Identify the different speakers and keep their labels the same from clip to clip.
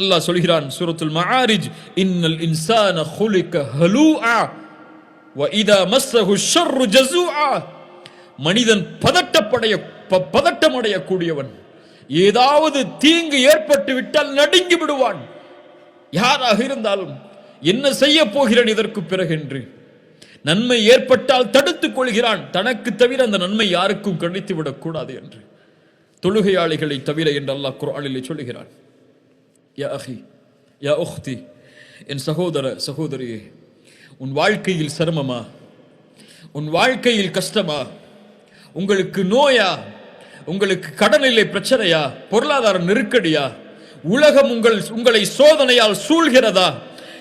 Speaker 1: அல்லாஹ் சொல்கிறான் சூரத்துல் மஆரிஜ் இன்னல் இன்சான ஹுலிக ஹலூஆ வ இதா மஸ்ஸஹு ஷர்ரு ஜஸூஆ. மனிதன் பதட்டப்படைய பதட்டமடையக்கூடியவன். ஏதாவது தீங்கு ஏற்பட்டு விட்டால் நடுங்கி விடுவான். யாராக இருந்தாலும் என்ன செய்ய போகிறேன் இதற்கு பிறகென்று நன்மை ஏற்பட்டால் தடுத்துக் கொள்கிறான். தனக்கு தவிர அந்த நன்மை யாருக்கும் கணித்து விடக்கூடாது என்று. தொழுகையாளிகளை தவிர என்று அல்லாஹ் குரானிலே சொல்கிறான் யா அஹி யா உஹ்தி என் சகோதர சகோதரியே உன் வாழ்க்கையில் சிரமமா? உன் வாழ்க்கையில் கஷ்டமா? உங்களுக்கு நோயா? உங்களுக்கு கடனிலை பிரச்சனையா? பொருளாதார நெருக்கடியா? உலகம் உங்கள் உங்களை சோதனையால் சூழ்கிறதா?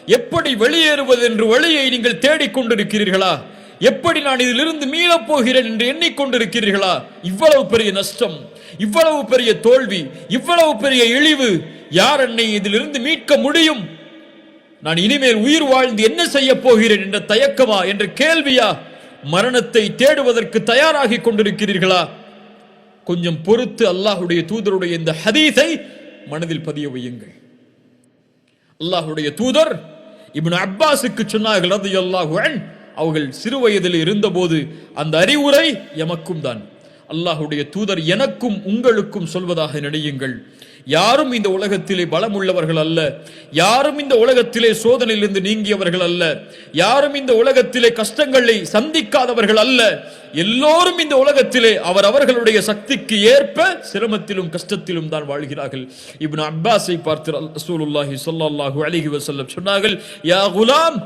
Speaker 1: எப்படி வெளியேறுவது என்று வழியை நீங்கள் தேடிக்கொண்டிருக்கிறீர்களா எப்படி நான் இதிலிருந்து மீளப் போகிறேன் என்று எண்ணிக்கொண்டிருக்கிறீர்களா இவ்வளவு பெரிய நஷ்டம். இவ்வளவு பெரிய தோல்வி இவ்வளவு பெரிய இழிவு யார் என்னை இதிலிருந்து மீட்க முடியும்? நான் இனிமேல் உயிர் வாழ்ந்து என்ன செய்ய போகிறேன் என்ற தயக்கமா என்ற கேள்வியா மரணத்தை தேடுவதற்கு தயாராகி கொண்டிருக்கிறீர்களா? கொஞ்சம் பொறுத்து அல்லாஹுடைய தூதருடைய இந்த ஹதீஸை மனதில் பதிய வையுங்கள். அல்லாஹுடைய தூதர் இப்னு அப்பாஸுக்கு சொன்னார்கள் அது அன் அவர்கள் சிறு வயதில் இருந்தபோது அந்த அறிவுரை எமக்கும் தான். அல்லாஹுடைய தூதர் எனக்கும் உங்களுக்கும் சொல்வதாக நினையுங்கள். யாரும் இந்த உலகத்திலே பலம் உள்ளவர்கள் அல்ல. யாரும் இந்த உலகத்திலே சோதனையிலிருந்து நீங்கியவர்கள் அல்ல. யாரும் இந்த உலகத்திலே கஷ்டங்களை சந்திக்காதவர்கள் அல்ல. எல்லோரும் இந்த உலகத்திலே அவர் அவர்களுடைய சக்திக்கு ஏற்ப சிரமத்திலும் கஷ்டத்திலும் தான் வாழ்கிறார்கள். இப்னு அப்பாஸை பார்த்து ரசூலுல்லாஹி ஸல்லல்லாஹு அலைஹி வஸல்லம் சொன்னார்கள் யா குலாம்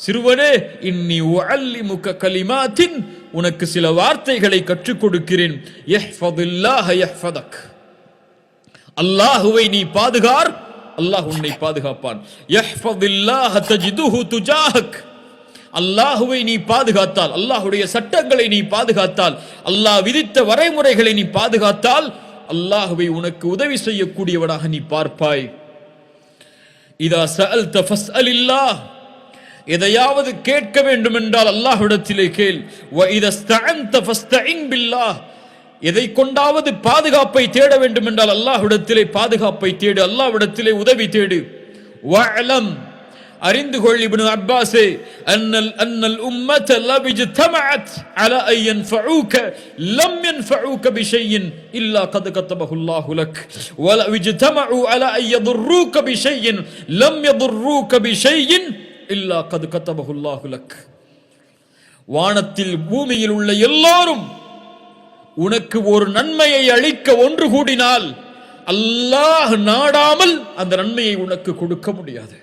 Speaker 1: சிறுவனே இன்னி உஅல்லிமுக கலிமாத்தின் உனக்கு சில வார்த்தைகளை கற்றுக் கொடுக்கிறேன். அல்லாஹுவை நீ பாதுகார் அல்லாஹ் உன்னை பாதுகாப்பான். தஜிதுஹு துஜாஹக். அல்லாஹுவை நீ பாதுகாத்தால் அல்லாஹுடைய சட்டங்களை நீ பாதுகாத்தால் அல்லாஹ் விதித்த வரைமுறைகளை நீ பாதுகாத்தால் அல்லாஹுவை உனக்கு உதவி செய்யக்கூடியவனாக நீ பார்ப்பாய். இதா சல் தஃபஸ் அலில்லாஹ் எதையாவது கேட்க வேண்டும் என்றால் அல்லாஹ்விடத்திலே கேள். எதை கொண்டாவது பாதுகாப்பை தேட வேண்டும் என்றால் அல்லாஹ்விடத்திலே பாதுகாப்பை தேடு. அல்லாஹ்விடத்திலே உதவி தேடு. வஅலம். அறிந்து கொள் இப்னு அப்பாஸே. அன்னல் அன்னல் உம்மத லவ் இஜ்தமஅத் அல அன் யன்ஃபஉக லம் என் யன்ஃபஉக பிஷையின் இல்லா கத் கத்தபஹு அல்லாஹ் லக். வலவ் இஜ்தமஉ அலா அன் யதுர்ரூக பிஷையின் லம் யதுர்ரூக பிஷையின் இல்லா கது கத்தபகுல்லாஹுலக் வானத்தில் பூமியில் உள்ள எல்லாரும் உனக்கு ஒரு நன்மையை அளிக்க ஒன்று கூடினால் அல்லாஹ் நாடாமல் அந்த நன்மையை உனக்கு கொடுக்க முடியாது.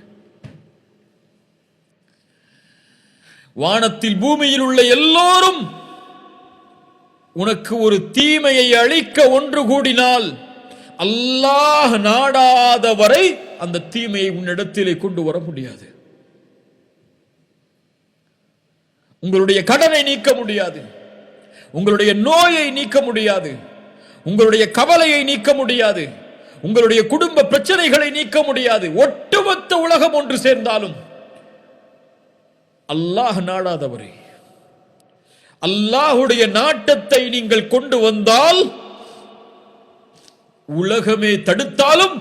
Speaker 1: வானத்தில் பூமியில் உள்ள எல்லோரும் உனக்கு ஒரு தீமையை அழிக்க ஒன்று கூடினால் அல்லாஹ் நாடாத வரை அந்த தீமையை உன்னிடத்திலே கொண்டு வர முடியாது. உங்களுடைய கடனை நீக்க முடியாது. உங்களுடைய நோயை நீக்க முடியாது. உங்களுடைய கவலையை நீக்க முடியாது. உங்களுடைய குடும்ப பிரச்சனைகளை நீக்க முடியாது. ஒட்டுமொத்த உலகம் ஒன்று சேர்ந்தாலும் அல்லாஹ் நாடாதவரே. அல்லாஹுடைய நாட்டத்தை நீங்கள் கொண்டு வந்தால் உலகமே தடுத்தாலும்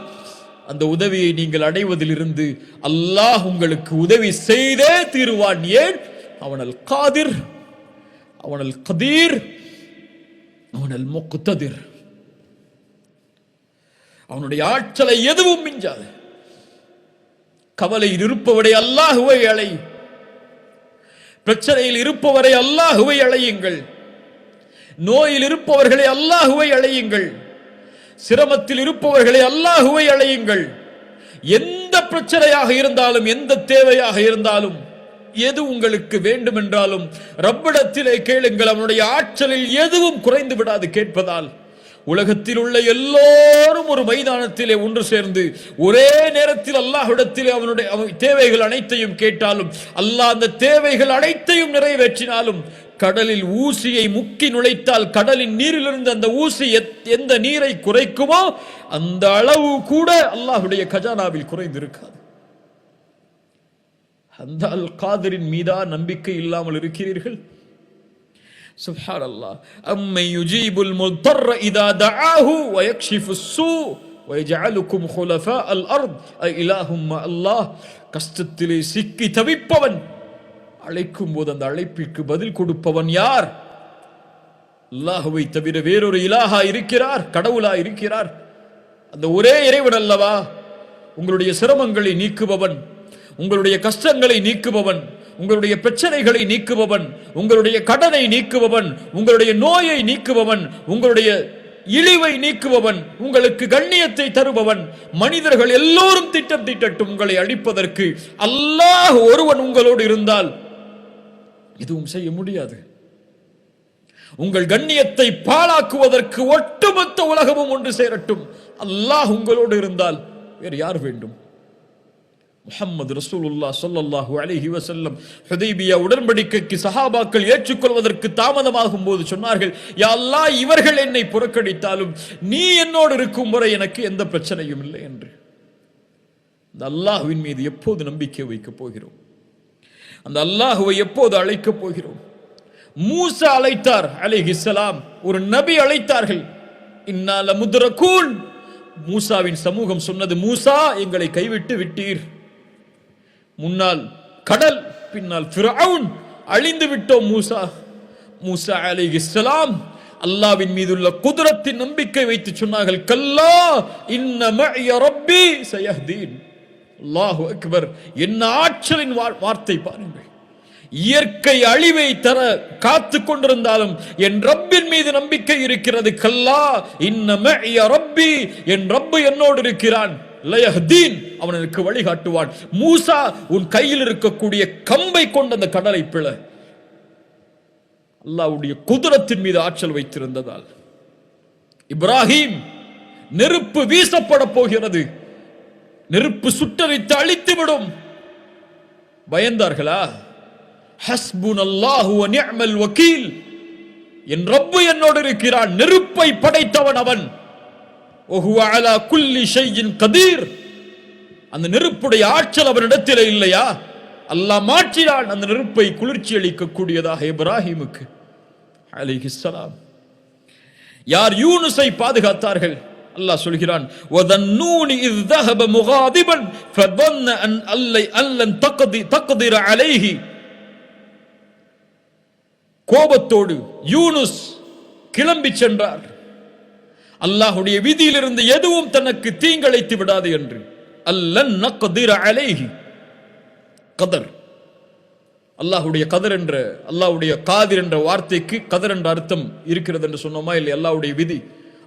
Speaker 1: அந்த உதவியை நீங்கள் அடைவதிலிருந்து அல்லாஹ் உங்களுக்கு உதவி செய்தே தீருவான். ஏன்? அவனல் காதிர் அவனல் கதீர் அவனல் முக்ததிர் அவனுடைய ஆற்றலை எதுவும் மிஞ்சாது. கவலையில் இருப்பவரை அல்லாஹுவை அலை பிரச்சனையில் இருப்பவரை அல்லாஹுவை அழையுங்கள் நோயில் இருப்பவர்களை அல்லாஹுவை அழையுங்கள் சிரமத்தில் இருப்பவர்களை அல்லாஹுவை அழையுங்கள் எந்த பிரச்சனையாக இருந்தாலும் எந்த தேவையாக இருந்தாலும் எது உங்களுக்கு வேண்டுமென்றாலும் ரப்பிடத்திலே கேளுங்கள். அவனுடைய ஆற்றலில் எதுவும் குறைந்து விடாது கேட்பதால். உலகத்தில் உள்ள எல்லோரும் ஒரு மைதானத்திலே ஒன்று சேர்ந்து ஒரே நேரத்தில் அல்லாஹ்விடத்திலே அவனுடைய அவன் தேவைகள் அனைத்தையும் கேட்டாலும் அல்லாஹ் அந்த தேவைகள் அனைத்தையும் நிறைவேற்றினாலும் கடலில் ஊசியை முக்கி நுழைத்தால் கடலின் நீரிலிருந்து அந்த ஊசி எத்- எந்த நீரை குறைக்குமோ அந்த அளவு கூட அல்லாஹுடைய கஜானாவில் குறைந்திருக்காது. அந்த அல் காதரின் மீதா நம்பிக்கை இல்லாமல் இருக்கிறீர்கள்? சுஹார் அல்லா அம்மை யுஜீபுல் முத்தர் இதா தஆஹு வயக்ஷிஃபு ஸூ வயஜஅலுக்கும் ஹுலஃபா அல் அர்த். இலாஹும் அல்லாஹ். கஷ்டத்திலே சிக்கி தவிப்பவன். அழைக்கும் போது அந்த அழைப்பிற்கு பதில் கொடுப்பவன் யார்? அல்லாஹுவை தவிர வேறொரு இலாஹா இருக்கிறார் கடவுளா இருக்கிறார். அந்த ஒரே இறைவன் அல்லவா? உங்களுடைய சிரமங்களை நீக்குபவன். உங்களுடைய கஷ்டங்களை நீக்குபவன் உங்களுடைய பிரச்சனைகளை நீக்குபவன் உங்களுடைய கடனை நீக்குபவன் உங்களுடைய நோயை நீக்குபவன் உங்களுடைய இழிவை நீக்குபவன் உங்களுக்கு கண்ணியத்தை தருபவன் மனிதர்கள் எல்லோரும் திட்டம் திட்டட்டும் உங்களை அழிப்பதற்கு அல்லாஹ் ஒருவன் உங்களோடு இருந்தால் எதுவும் செய்ய முடியாது. உங்கள் கண்ணியத்தை பாழாக்குவதற்கு ஒட்டுமொத்த உலகமும் ஒன்று சேரட்டும். அல்லாஹ் உங்களோடு இருந்தால் வேறு யார் வேண்டும்? முஹம்மது ரசூலுல்லா சொல்லல்லாஹு அலிஹி வசல்லம் ஹுதைபியா உடன்படிக்கைக்கு சஹாபாக்கள் ஏற்றுக்கொள்வதற்கு தாமதமாகும் போது சொன்னார்கள் யாழ்லா இவர்கள் என்னை புறக்கணித்தாலும் நீ என்னோடு இருக்கும் வரை எனக்கு எந்த பிரச்சனையும் இல்லை என்று. அந்த அல்லாஹுவின் மீது எப்போது நம்பிக்கை வைக்கப் போகிறோம்? அந்த அல்லாஹுவை எப்போது அழைக்கப் போகிறோம்? மூசா அழைத்தார் அலைஹிஸ்ஸலாம் ஒரு நபி அழைத்தார்கள் இன்னால முத்ரகூன் மூசாவின் சமூகம் சொன்னது மூசா எங்களை கைவிட்டு விட்டீர். முன்னால் கடல் பின்னால் ஃபிரவுன். அழிந்து விட்டோம் மூசா. மூசா அலைஹிஸ்ஸலாம் அல்லாவின் மீதுள்ள குதிரத்தின் நம்பிக்கை வைத்து சொன்னார்கள் கல்லா இன்ன ரப்பி சயஹ்தீன். அல்லாஹு அக்பர் என்ன ஆற்றலின் வா- வார்த்தை பாருங்கள். இயற்கை அழிவை தர காத்து கொண்டிருந்தாலும் என் ரப்பின் மீது நம்பிக்கை இருக்கிறது கல்லா இன்ன ரப்பி. என் ரப்பு என்னோடு இருக்கிறான். லயஹ்தீன் அவன் எனக்கு வழிகாட்டுவான். மூசா உன் கையில் இருக்கக்கூடிய கம்பை கொண்ட அந்த கடலை பிள அல்லாஹ்வுடைய குதிரத்தின் மீது ஆற்றல் வைத்திருந்ததால். இப்ராஹிம் நெருப்பு வீசப்பட போகிறது. நெருப்பு சுட்டரித்து அழித்துவிடும். பயந்தார்களா? ஹஸ்புன் அல்லாஹு வக்கீல். என் ரப்பு என்னோடு இருக்கிறான். நெருப்பை படைத்தவன் அவன். கதீர் அந்த நெருப்புடைய ஆற்றல் அவரிடத்தில் இல்லையா? அல்லாஹ் மாற்றினான் அந்த நெருப்பை குளிர்ச்சி அளிக்கக்கூடியதாக இப்ராஹிமுக்கு. அலிஹிஸ்லாம் யார் யூனுஸை பாதுகாத்தார்கள்? அல்லாஹ் சொல்கிறான் வதன்னூனி இஸ் தஹப முகாதிபன் அன் அல்லை அல்லன் தக்தி தக்திர அலைஹி. கோபத்தோடு யூனுஸ் கிளம்பி சென்றார். அல்லாஹுடைய விதியிலிருந்து எதுவும் தனக்கு தீங்கழைத்து விடாது என்று. அல்லன் நக்திர கதர். அல்லாஹுடைய கதர் என்ற அல்லாஹுடைய காதிர் என்ற வார்த்தைக்கு கதர் என்ற அர்த்தம் இருக்கிறது என்று சொன்னோமா இல்லை அல்லாவுடைய விதி.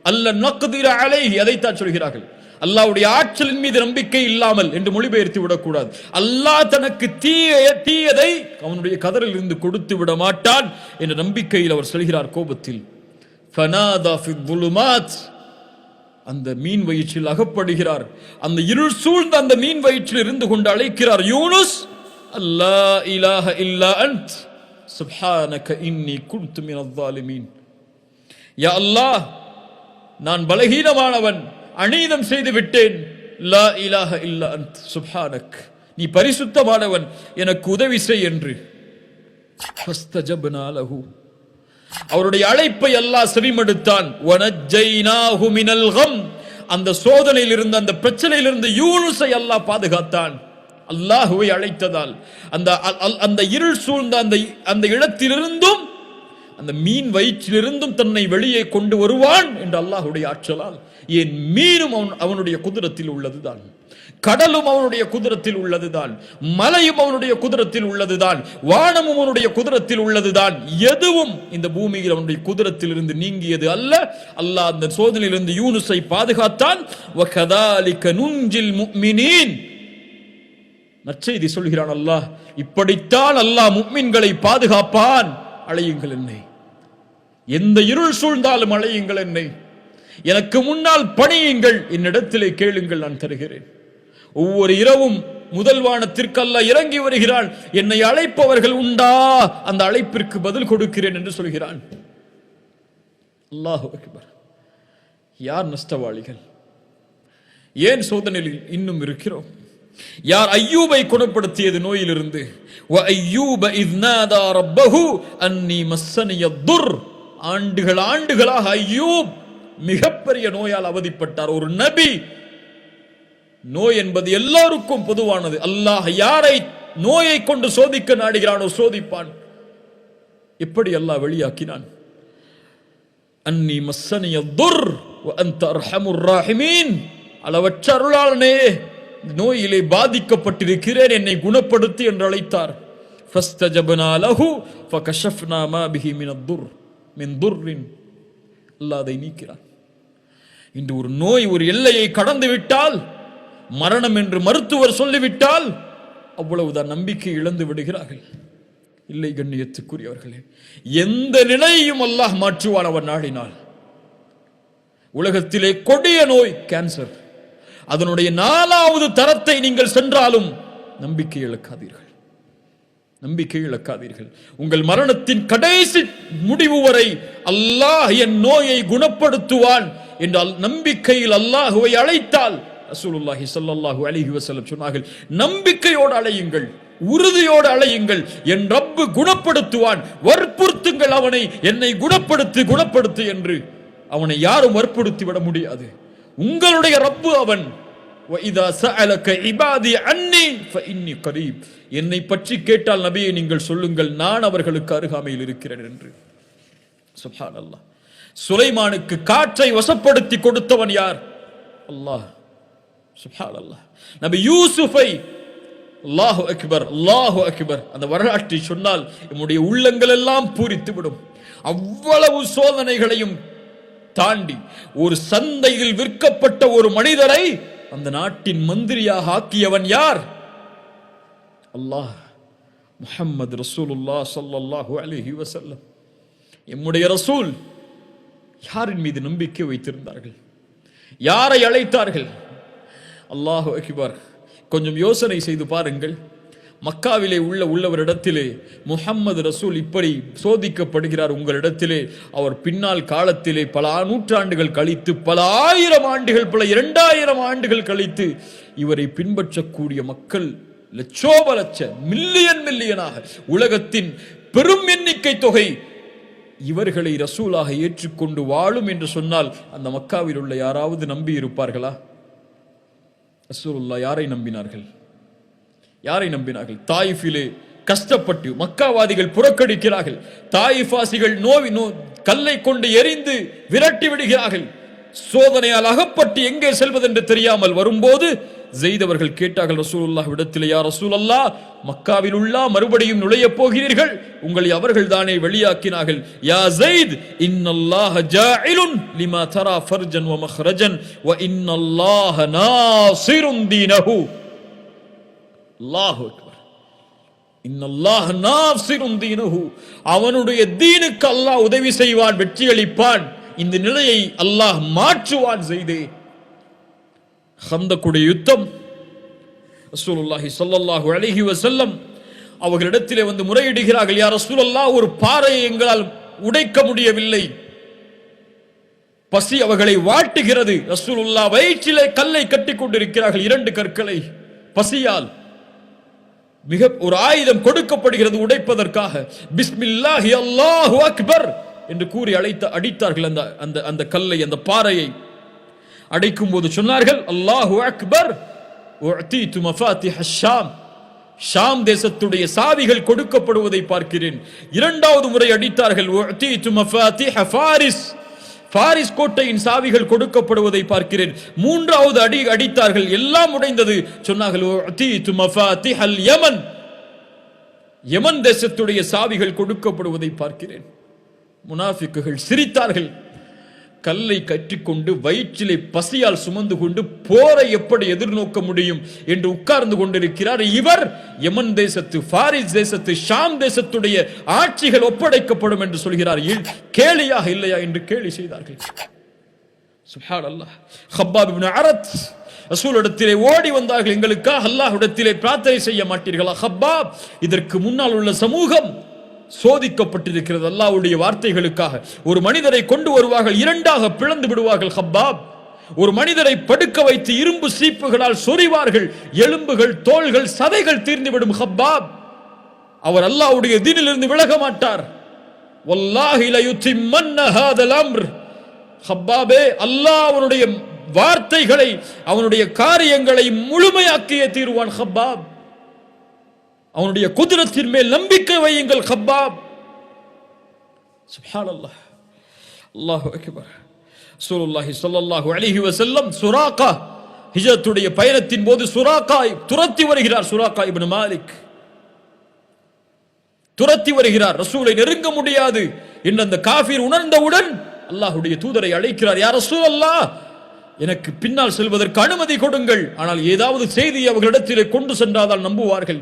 Speaker 1: அல்ல நக்திர அலைஹி அதைத்தான் சொல்கிறார்கள். அல்லாவுடைய ஆற்றலின் மீது நம்பிக்கை இல்லாமல் என்று மொழிபெயர்த்து விடக்கூடாது. அல்லாஹ் தனக்கு தீய தீயதை அவனுடைய கதரில் இருந்து கொடுத்து விட மாட்டான் என்ற நம்பிக்கையில் அவர் சொல்கிறார் கோபத்தில். ஃபனாதா ஃபுலுமாத் அந்த மீன் வயிற்றில் அகப்படுகிறார். அந்த இருள் சூழ்ந்த அந்த மீன் வயிற்றில் இருந்து கொண்டு அழைக்கிறார். யூனுஸ் அல்லா இலாஹ இல்லா அன்த். சுப்ஹானக இன்னி குன்து மின் அல்லாலிமீன் யா அல்லா நான் பலகீனமானவன் அநீதம் செய்து விட்டேன். லா இலாஹ இல்லா அன்த். சுப்ஹானக் நீ பரிசுத்தமானவன் எனக்கு உதவி செய் என்று. ஃபஸ்தஜப்னா லஹு. அவருடைய அழைப்பை அல்லாஹ் செவிமடுத்தான். அந்த சோதனையில் இருந்த அந்த பிரச்சனையில் இருந்து யூனுஸை அல்லாஹ் பாதுகாத்தான். அல்லாஹுவை அழைத்ததால் அந்த அல்- அல்- அந்த இருள் சூழ்ந்த அந்த அந்த இடத்திலிருந்தும் அந்த மீன் வயிற்றிலிருந்தும் தன்னை வெளியே கொண்டு வருவான் என்று அல்லாஹுடைய ஆற்றலால் ஏன் மீனும் அவன் அவனுடைய குதிரத்தில் உள்ளதுதான். கடலும் அவனுடைய குதிரத்தில் உள்ளதுதான் மலையும் அவனுடைய குதிரத்தில் உள்ளதுதான் வானமும் அவனுடைய குதிரத்தில் உள்ளதுதான். எதுவும் இந்த பூமியில் அவனுடைய குதிரத்தில் இருந்து நீங்கியது அல்ல. அல்லாஹ் அந்த சோதனையிலிருந்து யூனுஸை பாதுகாத்தான். நற்செய்தி சொல்கிறான் அல்லாஹ் இப்படித்தான் அல்லாஹ் முக்மின்களை பாதுகாப்பான். அழையுங்கள் என்னை. எந்த இருள் சூழ்ந்தாலும் அழையுங்கள் என்னை. எனக்கு முன்னால் பணியுங்கள். என்னிடத்திலே கேளுங்கள் நான் தருகிறேன். ஒவ்வொரு இரவும் முதல் வானத்திற்கல்ல இறங்கி வருகிறான் என்னை அழைப்பவர்கள் உண்டா? அந்த அழைப்பிற்கு பதில் கொடுக்கிறேன் என்று சொல்கிறான். அல்லாஹு அக்பர். யார் நஷ்டவாளிகள்? ஏன் சோதனையில் இன்னும் இருக்கிறோம்? யார் ஐயூபை குணப்படுத்தியது நோயிலிருந்து? அன்னி துர். ஆண்டுகள் ஆண்டுகளாக ஐயூப் மிகப்பெரிய நோயால் அவதிப்பட்டார். ஒரு நபி நோய் என்பது எல்லோருக்கும் பொதுவானது. அல்லாஹ் யாரை நோயை கொண்டு சோதிக்க நாடுகிறானோ சோதிப்பான். எப்படி அல்லாஹ் வெளியாக்கினான். அன்னி மஸ்ஸனிய துர் அந்த அர்ஹமுர் ராஹிமீன். அளவற்ற அருளாளனே நோயிலே பாதிக்கப்பட்டிருக்கிறேன் என்னை குணப்படுத்தி என்று அழைத்தார். ஃபஸ்தஜப்னா லஹு ஃபகஷஃப்னா மா பிஹி மின் மின் துர்ரின். அல்லாஹ் அதை நீக்கிறான். இன்று ஒரு நோய் ஒரு எல்லையை கடந்து விட்டால் மரணம் என்று மருத்துவர் சொல்லிவிட்டால் அவ்வளவுதான் நம்பிக்கை இழந்து விடுகிறார்கள். இல்லை கண்ணியத்துக்குரியவர்களே எந்த நிலையையும் அல்லாஹ் மாற்றுவான் அவன் நாடினால். உலகத்திலே கொடிய நோய் கேன்சர் அதனுடைய நாலாவது தரத்தை நீங்கள் சென்றாலும் நம்பிக்கை இழக்காதீர்கள். நம்பிக்கை இழக்காதீர்கள். உங்கள் மரணத்தின் கடைசி முடிவு வரை அல்லாஹ் என் நோயை குணப்படுத்துவான் என்றால் நம்பிக்கையில் அல்லாஹுவை அழைத்தால் ரசூலுல்லாஹி சல்லாஹூ அலிஹி வசல்லம் சொன்னார்கள் நம்பிக்கையோடு அலையுங்கள் உறுதியோடு அலையுங்கள். என் ரப்பு குணப்படுத்துவான் வற்புறுத்துங்கள் அவனை. என்னை குணப்படுத்து குணப்படுத்து என்று அவனை யாரும் வற்புறுத்தி விட முடியாது. உங்களுடைய ரப்பு அவன். என்னை பற்றி கேட்டால் நபியை நீங்கள் சொல்லுங்கள் நான் அவர்களுக்கு அருகாமையில் இருக்கிறேன் என்று. சுபான் அல்லாஹ் சுலைமானுக்கு காற்றை வசப்படுத்தி கொடுத்தவன் யார்? அல்லாஹ். சுப்ஹான் அல்லாஹ் நபி யூசுஃபை லாஹு அக்பர் லாஹு அக்பர் அந்த வரலாற்றை சொன்னால் நம்முடைய உள்ளங்கள் எல்லாம் பூரித்து விடும் அவ்வளவு சோதனைகளையும் தாண்டி ஒரு சந்தையில் விற்கப்பட்ட ஒரு மனிதரை அந்த நாட்டின் மந்திரியாக ஆக்கியவன் யார்? அல்லாஹ் முஹம்மது ரசூலுல்லா சல்லாஹு அலைஹி வசல்லம் எம்முடைய ரசூல் யாரின் மீது நம்பிக்கை வைத்திருந்தார்கள்? யாரை அழைத்தார்கள்? அல்லாஹு அகிபார். கொஞ்சம் யோசனை செய்து பாருங்கள். மக்காவிலே உள்ள உள்ளவரிடத்திலே முஹம்மது ரசூல் இப்படி சோதிக்கப்படுகிறார் உங்களிடத்திலே. அவர் பின்னால் காலத்திலே பல நூற்றாண்டுகள் கழித்து பல ஆயிரம் ஆண்டுகள் பல இரண்டாயிரம் ஆண்டுகள் கழித்து இவரை பின்பற்றக்கூடிய மக்கள் லட்சோப லட்ச மில்லியன் மில்லியனாக உலகத்தின் பெரும் எண்ணிக்கை தொகை இவர்களை ரசூலாக ஏற்றுக்கொண்டு வாழும் என்று சொன்னால் அந்த மக்காவில் உள்ள யாராவது நம்பி இருப்பார்களா ரசூலுல்லா யாரை நம்பினார்கள்? யாரை நம்பினார்கள்? தாயிஃபிலே கஷ்டப்பட்டு மக்காவாதிகள் புறக்கணிக்கிறார்கள். தாயிஃபாசிகள் நோவி நோ கல்லை கொண்டு எரிந்து விரட்டி விடுகிறார்கள். சோதனையால் அகப்பட்டு எங்கே செல்வதென்று தெரியாமல் வரும்போது ஜெய்தவர்கள் கேட்டார்கள் ரசூலுல்லா இடத்திலே யார் ரசூலல்லா மக்காவில் உள்ள மறுபடியும் நுழைய போகிறீர்கள். உங்களை அவர்கள் தானே வெளியாக்கினார்கள். யா ஜெயித் இன்னல்லாஹ ஜாயிலுன் லிமா தரா ஃபர்ஜன் வ மஹ்ரஜன் வ இன்னல்லாஹ நாசிருன் தீனஹு. அல்லாஹு அக்பர். இன்னல்லாஹ் நாசிருன் தீனஹு. அவனுடைய தீனுக்கு அல்லாஹ் உதவி செய்வான் வெற்றி அளிப்பான் இந்த நிலையை அல்லாஹ் மாற்றுவான் செய்தே. ஹந்தக்குடைய யுத்தம். ரசூலுல்லாஹி சொல்லல்லாஹு அழகி வசல்லம் அவர்களிடத்திலே வந்து முறையிடுகிறார்கள் யார் ரசூலல்லாஹ் ஒரு பாறையை எங்களால் உடைக்க முடியவில்லை. பசி அவர்களை வாட்டுகிறது. ரசூலுல்லா வயிற்றிலே கல்லை கட்டிக் கொண்டிருக்கிறார்கள் இரண்டு கற்களை. பசியால் மிக ஒரு ஆயுதம் கொடுக்கப்படுகிறது உடைப்பதற்காக. பிஸ்மில்லாஹி அல்லாஹு அக்பர். என்று கூறி அழைத்த அடித்தார்கள் அந்த அந்த அந்த கல்லை அந்த பாறையை. அடைக்கும் போது சொன்னார்கள் அல்லாஹு அக்பர் ஷாம். ஷாம் தேசத்துடைய சாவிகள் கொடுக்கப்படுவதை பார்க்கிறேன். இரண்டாவது முறை அடித்தார்கள் பாரிஸ் கோட்டையின் சாவிகள் கொடுக்கப்படுவதை பார்க்கிறேன். மூன்றாவது அடி அடித்தார்கள் எல்லாம் உடைந்தது. சொன்னார்கள் யமன் யமன் தேசத்துடைய சாவிகள் கொடுக்கப்படுவதை பார்க்கிறேன். முனாஃபிக்குகள் சிரித்தார்கள். கல்லை கற்றிக்கொண்டு வயிற்றிலே பசியால் சுமந்து கொண்டு போரை எப்படி எதிர்நோக்க முடியும் என்று உட்கார்ந்து கொண்டிருக்கிறார் இவர். யமன் தேசத்து பாரிஸ் தேசத்து ஷாம் தேசத்துடைய ஆட்சிகள் ஒப்படைக்கப்படும் என்று சொல்கிறார். கேலியாக இல்லையா என்று கேலி செய்தார்கள். சுப்ஹான் அல்லாஹ் ஹப்பாப் அரத் ரசூலிடத்திலே ஓடி வந்தார்கள். எங்களுக்காக அல்லாஹ்விடத்திலே பிரார்த்தனை செய்ய மாட்டீர்களா? ஹப்பாப் இதற்கு முன்னால் உள்ள சமூகம் சோதிக்கப்பட்டிருக்கிறது அல்லாவுடைய வார்த்தைகளுக்காக. ஒரு மனிதரை கொண்டு வருவார்கள் இரண்டாக பிளந்து விடுவார்கள் ஹப்பாப். ஒரு மனிதரை படுக்க வைத்து இரும்பு சீப்புகளால் சொறிவார்கள் எலும்புகள் தோள்கள் சதைகள் தீர்ந்துவிடும் ஹப்பாப். அவர் அல்லாஹ்வுடைய தீனிலிருந்து விலக மாட்டார். ஹப்பாபே அல்லாஹ் அவனுடைய வார்த்தைகளை அவனுடைய காரியங்களை முழுமையாக்கிய தீர்வான் ஹப்பாப். அவனுடைய குதிரத்தின் மேல் நம்பிக்கை வையுங்கள் ஹப்பாப் அல்லாஹ் அல்லாஹு அக்பர். ரசூலுல்லாஹி சொல்லல்லாஹு அலைஹி வஸல்லம் சுராக்கா. ஹிஜ்ரத்துடைய பயணத்தின் போது சுராக்கா துரத்தி வருகிறார் சுராக்கா இப்னு மாலிக். துரத்தி வருகிறார். ரசூலை நெருங்க முடியாது. என்று அந்த காஃபிர் உணர்ந்தவுடன் அல்லாஹ்வுடைய தூதரை அழைக்கிறார் யார் ரசூல் அல்லாஹ் எனக்கு பின்னால் செல்வதற்கு அனுமதி கொடுங்கள். ஆனால் ஏதாவது செய்தி அவர்களிடத்திலே கொண்டு சென்றாதால் நம்புவார்கள்.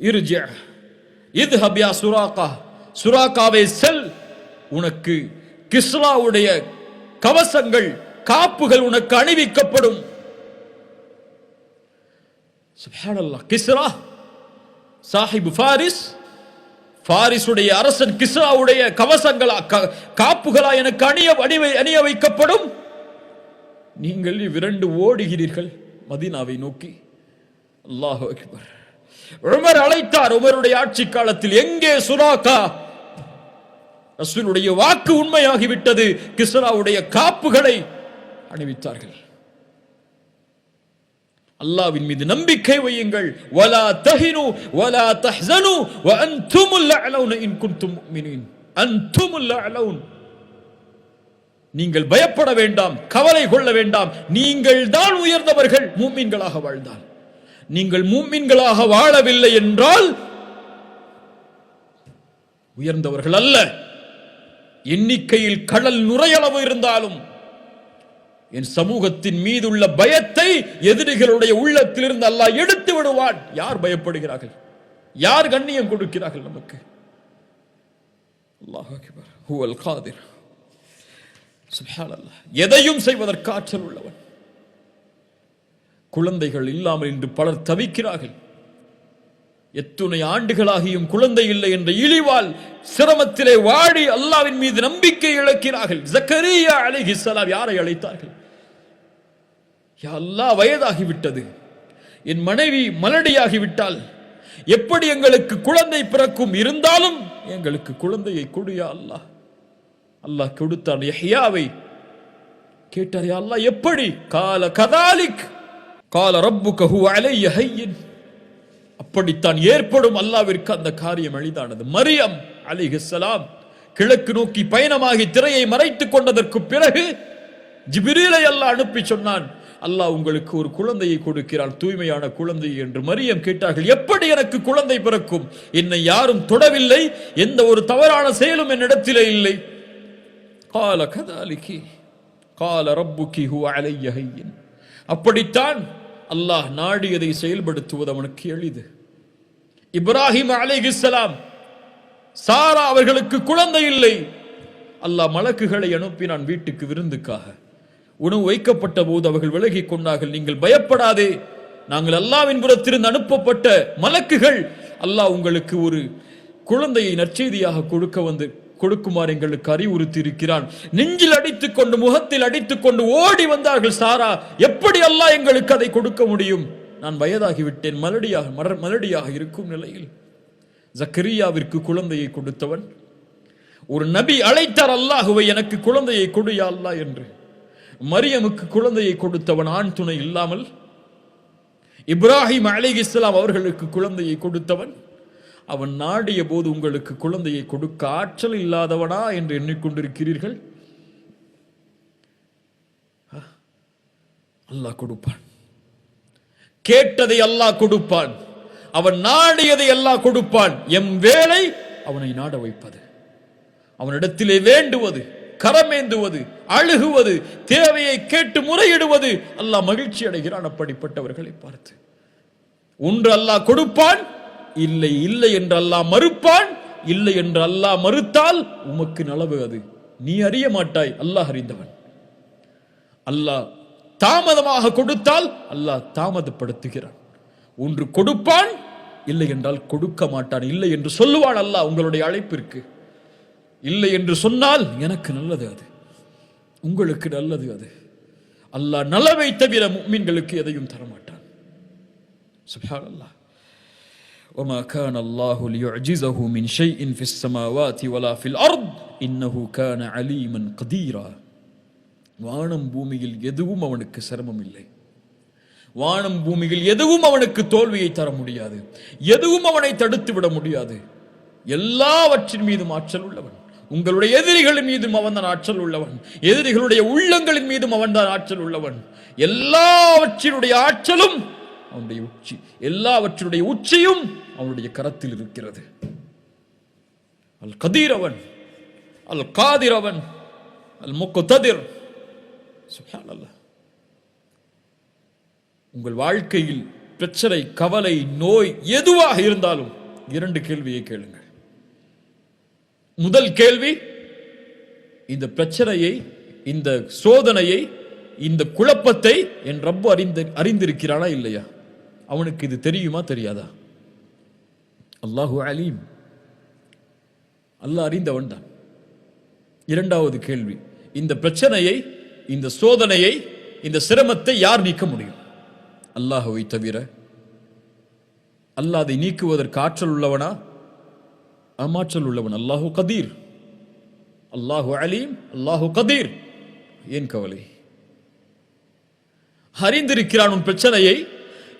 Speaker 1: இருஜ. இது ஹபியா சுராக்கா சுராக்காவை செல். உனக்கு கிஸ்லாவுடைய கவசங்கள் காப்புகள் உனக்கு அணிவிக்கப்படும். கிஸ்ரா. சாஹிப் ஃபாரிஸ். ஃபாரிஸுடைய அரசன் கிஸ்ராவுடைய கவசங்களா காப்புகளா எனக்கு அணிய அணிவை அணிய வைக்கப்படும். நீங்கள் இவ்விரண்டு ஓடுகிறீர்கள் மதீனாவை நோக்கி. அல்லாஹ் அக்பர். உமர் அழைத்தார் உமருடைய ஆட்சி காலத்தில். எங்கே சுராக்கா? ரசூலுடைய வாக்கு உண்மையாகிவிட்டது. கிஸ்ராவுடைய காப்புகளை அணிவித்தார்கள். அல்லாவின் மீது நம்பிக்கை வையுங்கள். வலா தஹினு வலா தஹ்சனு வ அன்துமுல் அலவுன இன் குன்தும் முஃமினீன். அன்துமுல் அலவுன் நீங்கள் பயப்பட வேண்டாம் கவலை கொள்ள வேண்டாம். நீங்கள் தான் உயர்ந்தவர்கள் மூமின்களாக வாழ்ந்தால். நீங்கள் மூமின்களாக வாழவில்லை என்றால் உயர்ந்தவர்கள் அல்ல. எண்ணிக்கையில் கடல் நுரையளவு இருந்தாலும் என் சமூகத்தின் மீதுள்ள பயத்தை எதிரிகளுடைய உள்ளத்திலிருந்து அல்லாஹ் எடுத்து விடுவான். யார் பயப்படுகிறார்கள்? யார் கண்ணியம் கொடுக்கிறார்கள் நமக்கு? எதையும் செய்வதற்கு ஆற்றல் உள்ளவன். குழந்தைகள் இல்லாமல் இன்று பலர் தவிக்கிறார்கள். எத்துணை ஆண்டுகளாகியும் குழந்தை இல்லை என்ற இழிவால் சிரமத்திலே வாடி அல்லாவின் மீது நம்பிக்கை இழக்கிறார்கள். ஜக்கரியா அலைஹிஸ்ஸலாம் யாரை அழைத்தார்கள்? யா வயதாகிவிட்டது. என் மனைவி மலடியாகிவிட்டால் எப்படி எங்களுக்கு குழந்தை பிறக்கும்? இருந்தாலும் எங்களுக்கு குழந்தையை கொடு யா அல்லாஹ் அல்லாஹ் கொடுத்தான் யஹ்யாவை. கேட்டார் யா அல்லாஹ் எப்படி? கால கதாலிக் கால ரப்பு ஹுவ அலைய ஹையின். அப்படித்தான் ஏற்படும் அல்லாவிற்கு அந்த காரியம் எளிதானது. மரியம் அலிஹலாம் கிழக்கு நோக்கி பயணமாகி திரையை மறைத்துக் கொண்டதற்கு பிறகு ஜிபிரீலை அல்லாஹ் அனுப்பி சொன்னான் அல்லாஹ் உங்களுக்கு ஒரு குழந்தையை கொடுக்கிறான் தூய்மையான குழந்தை என்று மரியம் கேட்டார்கள். எப்படி எனக்கு குழந்தை பிறக்கும்? என்னை யாரும் தொடவில்லை எந்த ஒரு தவறான செயலும் என்னிடத்திலே இல்லை. கால கதாலிக்கு கால ரப்புக்கி ஹூ அலைய அப்படித்தான் அல்லாஹ் நாடியதை செயல்படுத்துவது அவனுக்கு எளிது. இப்ராஹிம் அலிஹிஸ்லாம் சாரா அவர்களுக்கு குழந்தை இல்லை. அல்லாஹ் மலக்குகளை அனுப்பி நான் வீட்டுக்கு விருந்துக்காக. உணவு வைக்கப்பட்ட போது அவர்கள் விலகி கொண்டார்கள். நீங்கள் பயப்படாதே நாங்கள் அல்லாவின் புறத்திலிருந்து அனுப்பப்பட்ட மலக்குகள். அல்லாஹ் உங்களுக்கு ஒரு குழந்தையை நற்செய்தியாக கொடுக்க வந்து கொடுக்குமாறு எங்களுக்கு அறிவுறுத்தி இருக்கிறான் நெஞ்சில் அடித்துக் கொண்டு முகத்தில் அடித்துக் கொண்டு ஓடி வந்தார்கள் சாரா. எப்படி அல்லாஹ் எங்களுக்கு அதை கொடுக்க முடியும்? நான் வயதாகிவிட்டேன். மலடியாக மர மலடியாக இருக்கும் நிலையில் ஜக்கரியாவிற்கு குழந்தையை கொடுத்தவன். ஒரு நபி அழைத்தார் அல்லாஹுவை எனக்கு குழந்தையை கொடு யா என்று. மரியமுக்கு குழந்தையை கொடுத்தவன் ஆண் துணை இல்லாமல் இப்ராஹிம் அலைஹிஸ்ஸலாம் அவர்களுக்கு குழந்தையை கொடுத்தவன். அவன் நாடிய போது உங்களுக்கு குழந்தையை கொடுக்க ஆற்றல் இல்லாதவனா என்று எண்ணிக்கொண்டிருக்கிறீர்கள். அல்லாஹ் கொடுப்பான். கேட்டதை அல்லாஹ் கொடுப்பான். அவன் நாடியதை எல்லாம் கொடுப்பான். எம் வேலை அவனை நாட வைப்பது. அவனிடத்திலே வேண்டுவது கரமேந்துவது அழுகுவது தேவையை கேட்டு முறையிடுவது. அல்லாஹ் மகிழ்ச்சி அடைகிறான். அப்படிப்பட்டவர்களை பார்த்து. ஒன்று அல்லாஹ் கொடுப்பான் இல்லை இல்லை என்று அல்லாஹ் மறுப்பான் இல்லை என்று அல்லாஹ் மறுத்தால் உமக்கு நலவு அது. நீ அறிய மாட்டாய் அல்லாஹ் அறிந்தவன். அல்லாஹ் தாமதமாக கொடுத்தால் அல்லாஹ் தாமதப்படுத்துகிறான். ஒன்று கொடுப்பான் இல்லை என்றால் கொடுக்க மாட்டான் இல்லை என்று சொல்லுவான் அல்லாஹ் உங்களுடைய அழைப்பிற்கு. இல்லை என்று சொன்னால் எனக்கு நல்லது அது. உங்களுக்கு நல்லது அது. அல்லாஹ் நலவை தவிர மீன்களுக்கு எதையும் தரமாட்டான். சுப்ஹானல்லாஹ். وما كان الله ليعجزه من شيء في السماوات ولا في الأرض إنه كان عليما قديرا வானம் பூமியில் எதுவும் அவனுக்கு சிரமம் இல்லை வானம் பூமியில் எதுவும் அவனுக்கு தோல்வியை தர முடியாது எதுவும் அவனை தடுத்து விட முடியாது எல்லாவற்றின் மீதும் ஆற்றல் உள்ளவன் உங்களுடைய எதிரிகளின் மீதும் அவன்தான் ஆற்றல் உள்ளவன் எதிரிகளுடைய உள்ளங்களின் மீதும் அவன்தான் ஆற்றல் உள்ளவன் எல்லாவற்றினுடைய ஆற்றலும் அவனுடைய உச்சி. எல்லாவற்றினுடைய உச்சியும் அவனுடைய கரத்தில் இருக்கிறது. அல் கதீரவன் அல் காதிரவன் அல் முக்கதிர் சுப்ஹானல்லாஹ். உங்கள் வாழ்க்கையில் பிரச்சனை கவலை நோய் எதுவாக இருந்தாலும் இரண்டு கேள்வியை கேளுங்கள். முதல் கேள்வி இந்த பிரச்சனையை இந்த சோதனையை இந்த குழப்பத்தை என் ரப்பு அறிந்து அறிந்திருக்கிறானா இல்லையா? அவனுக்கு இது தெரியுமா தெரியாதா? அல்லாஹு அலீம். அல்லாஹ் அறிந்தவன் தான். இரண்டாவது கேள்வி இந்த பிரச்சனையை இந்த சோதனையை இந்த சிரமத்தை யார் நீக்க முடியும்? அல்லாஹுவை தவிர அல்லாஹ் அதை நீக்குவதற்கு ஆற்றல் உள்ளவனா? அமாற்றல் உள்ளவன் அல்லாஹு கதீர். அல்லாஹு அலீம் அல்லாஹு கதீர். ஏன் கவலை? அறிந்திருக்கிறான் உன் பிரச்சனையை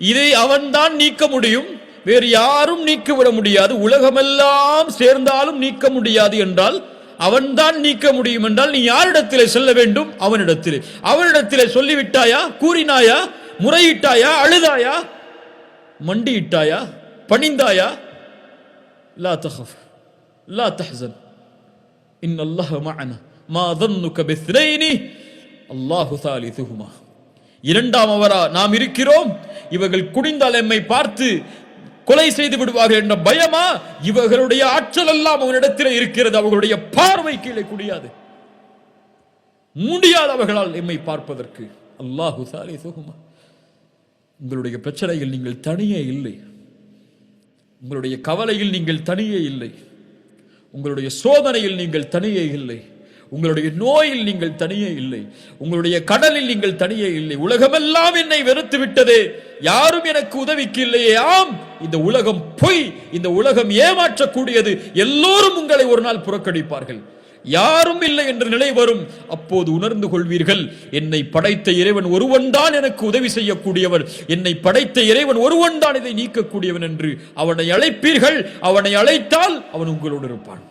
Speaker 1: இதை அவன்தான் நீக்க முடியும். வேறு யாரும் நீக்கிவிட முடியாது. உலகமெல்லாம் சேர்ந்தாலும் நீக்க முடியாது என்றால் அவன்தான் நீக்க முடியும் என்றால் நீ யாரிடத்திலே செல்ல வேண்டும்? அவனிடத்திலே. அவனிடத்திலே சொல்லிவிட்டாயா? கூறினாயா? முறையிட்டாயா? அழுதாயா? மண்டியிட்டாயா? பணிந்தாயா? லா தஹஃப். லா தஹ்சன். இன் அல்லாஹ் மஅனா. மா தன்னுக பிஸ்ரைனி அல்லாஹு இரண்டாம் அவரா நாம் இருக்கிறோம். இவர்கள் குடிந்தால் எம்மை பார்த்து கொலை செய்து விடுவார்கள் என்ற பயமா? இவர்களுடைய ஆற்றல் எல்லாம் அவனிடத்தில் இருக்கிறது. அவர்களுடைய பார்வை கீழே குடியாது. முடியாது அவர்களால் எம்மை பார்ப்பதற்கு. அல்லாஹு சாலிசுகுமா உங்களுடைய பிரச்சனையில் நீங்கள் தனியே இல்லை. உங்களுடைய கவலையில் நீங்கள் தனியே இல்லை. உங்களுடைய சோதனையில் நீங்கள் தனியே இல்லை. உங்களுடைய நோயில் நீங்கள் தனியே இல்லை. உங்களுடைய கடலில் நீங்கள் தனியே இல்லை. உலகமெல்லாம் என்னை வெறுத்து விட்டதே. யாரும் எனக்கு உதவிக்கு இல்லையே ஆம் இந்த உலகம் பொய் இந்த உலகம் ஏமாற்றக்கூடியது. எல்லோரும் உங்களை ஒரு நாள் புறக்கணிப்பார்கள். யாரும் இல்லை என்ற நிலை வரும். அப்போது உணர்ந்து கொள்வீர்கள் என்னை படைத்த இறைவன் ஒருவன் தான் எனக்கு உதவி செய்யக்கூடியவன். என்னை படைத்த இறைவன் ஒருவன் தான் இதை நீக்கக்கூடியவன் என்று அவனை அழைப்பீர்கள். அவனை அழைத்தால் அவன் உங்களோடு இருப்பான்.